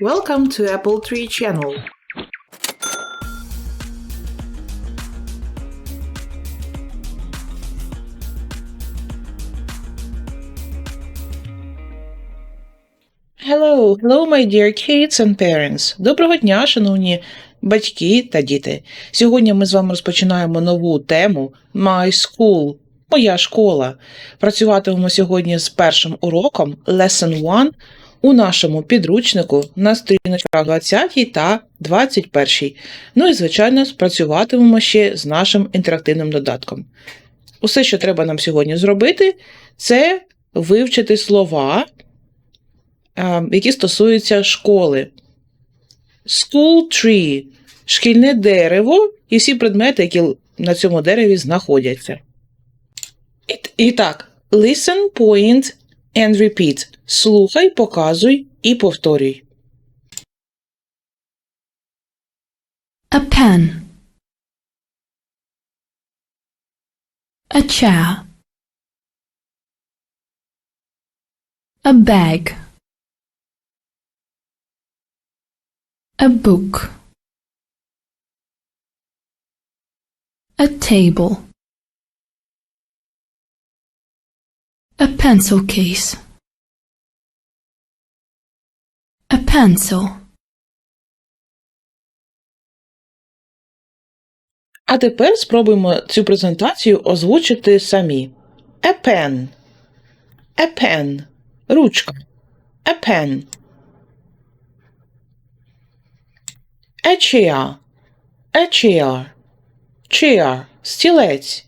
Welcome to Apple Tree Channel. Hello, hello, my dear kids and parents. Доброго дня, шановні батьки та діти. Сьогодні ми з вами розпочинаємо нову тему My School. Моя школа. Працюватимемо сьогодні з першим уроком Lesson 1 у нашому підручнику на сторіночках 20 та 21. Ну і, звичайно, спрацюватимемо ще з нашим інтерактивним додатком. Усе, що треба нам сьогодні зробити, це вивчити слова, які стосуються школи. School tree – шкільне дерево і всі предмети, які на цьому дереві знаходяться. І, і так, listen, point and repeat. Слухай, показуй і повторюй. A pen. A chair. A bag. A book. A table. A pencil case. A pencil. А тепер спробуємо цю презентацію озвучити самі. A pen. A pen. Ручка. A pen. A chair. A chair. Chair. Стілець.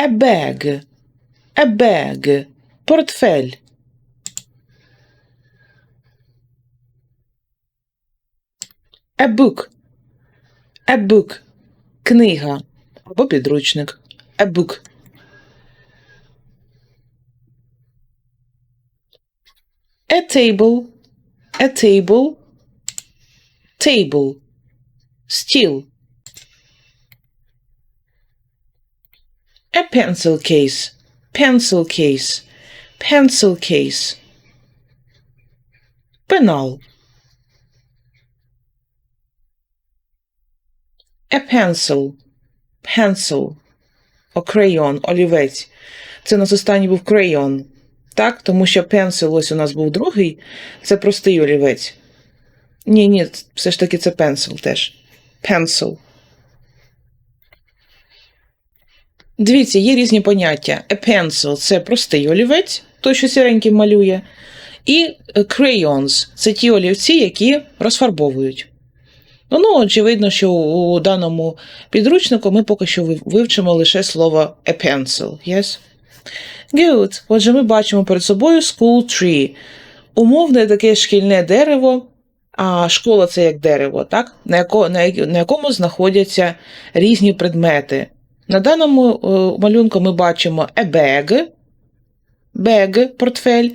A bag. A bag. Портфель. A book. A book. Книга або підручник. A book. A table. A table. Table. Стіл. A pencil case. Pencil case. Pencil case. Пенал. A pencil. Pencil. О crayon, олівець. Це у нас останній був crayon. Так, тому що pencil ось у нас був другий. Це простий олівець. Ні, ні, все ж таки це pencil теж. Pencil. Дивіться, є різні поняття. A pencil це простий олівець, той, що сіреньким малює. І crayons це ті олівці, які розфарбовують. Ну, ну, очевидно, що у даному підручнику ми поки що вивчимо лише слово a pencil. Yes? Good. Отже, ми бачимо перед собою school tree. Умовне таке шкільне дерево, а школа це як дерево, так? На, яко, на, на якому знаходяться різні предмети. На даному е, малюнку ми бачимо a bag, bag, портфель,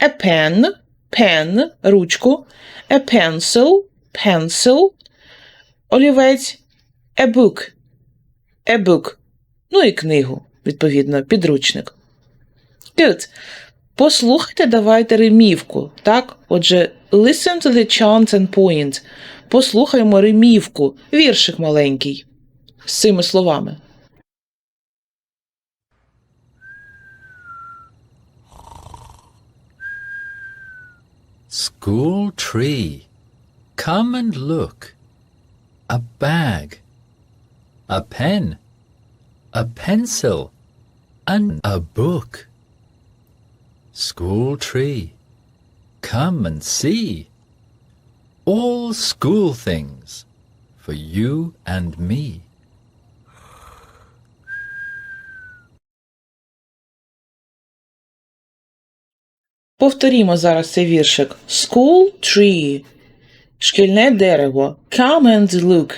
a pen, pen, ручку, a pencil, pencil, олівець, a book, a book, ну і книгу, відповідно, підручник. Good. Послухайте, давайте римівку, так? Отже, listen to the chants and point. Послухаймо римівку, віршик маленький, з цими словами. School tree, come and look. A bag, a pen, a pencil, and a book. School tree, come and see. All school things for you and me. Повторімо зараз цей віршик. School tree. Шкільне дерево. Come and look.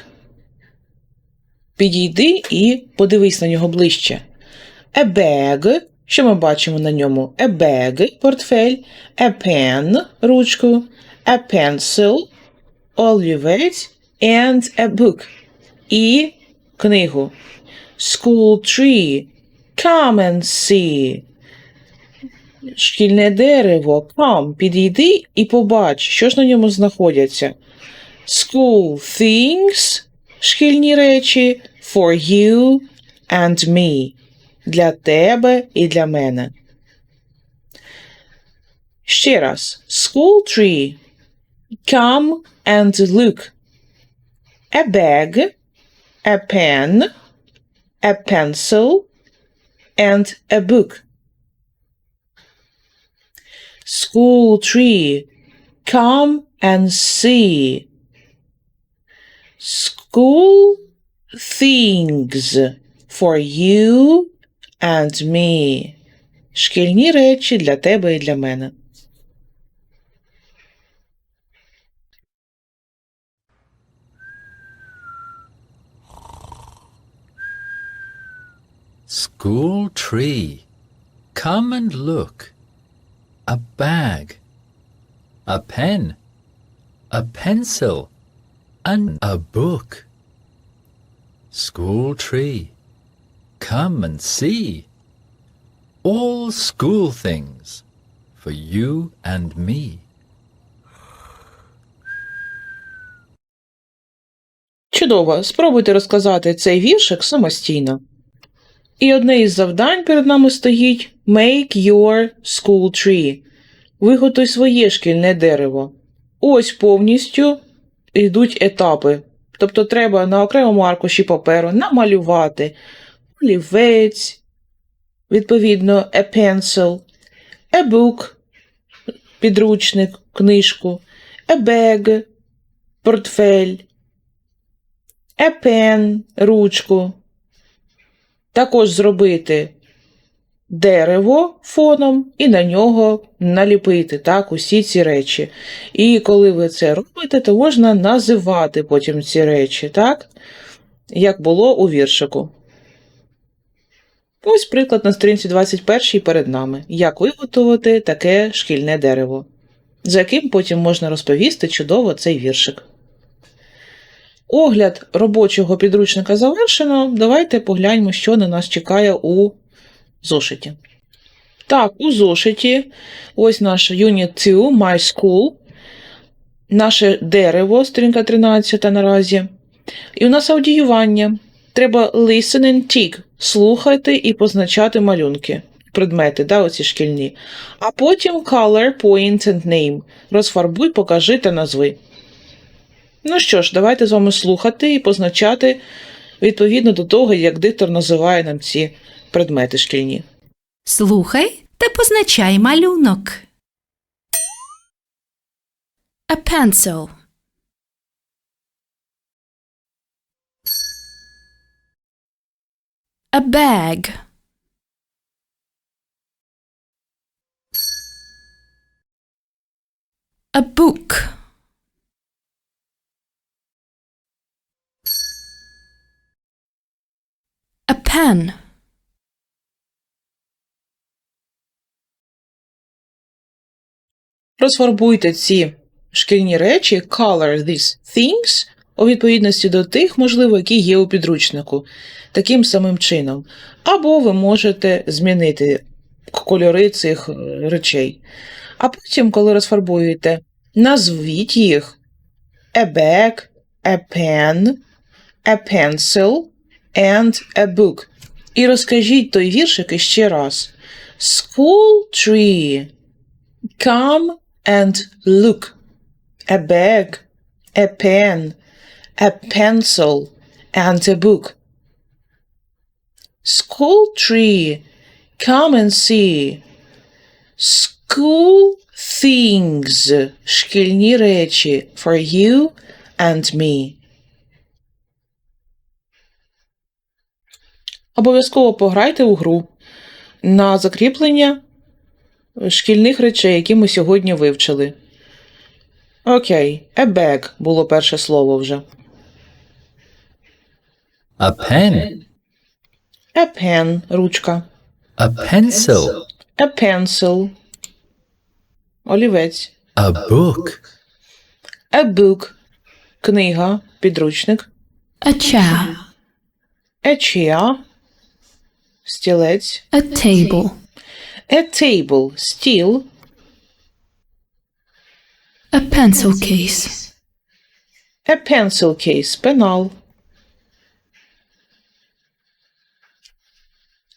Підійди і подивись на нього ближче. A bag. Що ми бачимо на ньому? A bag – портфель, a pen – ручку, a pencil – олівець, and a book – і книгу. School tree. Come and see. Шкільне дерево. Come, підійди і побач, що ж на ньому знаходяться. School things – шкільні речі for you and me. Для тебе і для мене. Ще раз. School tree. Come and look. A bag, a pen, a pencil, and a book. School tree. Come and see. School things for you and me. Шкільні речі для тебе і для мене. School tree. Come and look. Bag. A pen. A pencil. And a book. School tree. Come and see. All school things for you and me. Чудово, спробуйте розказати цей віршик самостійно. І одне із завдань перед нами стоїть Make your school tree. Виготуй своє шкільне дерево. Ось повністю йдуть етапи. Тобто треба на окремому аркуші паперу намалювати олівець, відповідно, a pencil, a book, підручник, книжку, a bag, портфель, a pen, ручку. Також зробити дерево фоном і на нього наліпити так, усі ці речі. І коли ви це робите, то можна називати потім ці речі, так? Як було у віршику. Ось приклад на сторінці 21 перед нами. Як виготовити таке шкільне дерево, за яким потім можна розповісти чудово цей віршик. Огляд робочого підручника завершено. Давайте погляньмо, що на нас чекає у зошиті. Так, у зошиті ось наш Unit 2, My School, наше дерево, сторінка 13 наразі. І у нас аудіювання. Треба listen and tick, слухати і позначати малюнки, предмети, да, оці шкільні. А потім color, point and name. Розфарбуй, покажи та назви. Ну що ж, давайте з вами слухати і позначати відповідно до того, як диктор називає нам ці предмети шкільні. Слухай та позначай малюнок. A pencil. A bag. A book. A pen. Розфарбуйте ці шкільні речі, color these things, у відповідності до тих, можливо, які є у підручнику, таким самим чином. Або ви можете змінити кольори цих е, речей. А потім, коли розфарбуєте, назвіть їх a bag, a pen, a pencil and a book. І розкажіть той віршик іще раз. School tree. Come and look. A bag, a pen, a pencil, and a book. School tree, come and see. School things, шкільні речі, for you and me. Обов'язково пограйте у гру на закріплення шкільних речей, які ми сьогодні вивчили. Окей, a bag було перше слово вже. A pen. A pen – ручка. A pencil. A pencil – олівець. A book. A book – книга, підручник. A chair. A chair – стілець. A table. A table – стіл. A pencil case. A pencil case – пенал.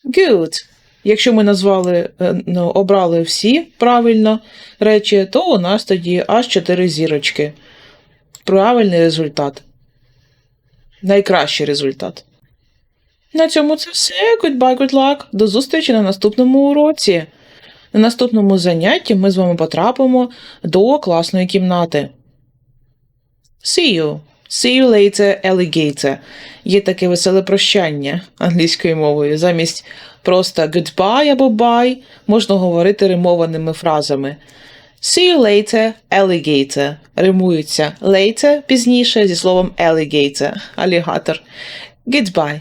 Good. Якщо ми назвали, е, ну, обрали всі правильно речі, то у нас тоді аж 4 зірочки. Правильний результат. Найкращий результат. На цьому це все. Goodbye, good luck. До зустрічі на наступному уроці. На наступному занятті ми з вами потрапимо до класної кімнати. See you. See you later, alligator. Є таке веселе прощання англійською мовою. Замість просто goodbye або bye можна говорити римованими фразами. See you later, alligator. Римуються later пізніше зі словом alligator, алігатор. Goodbye.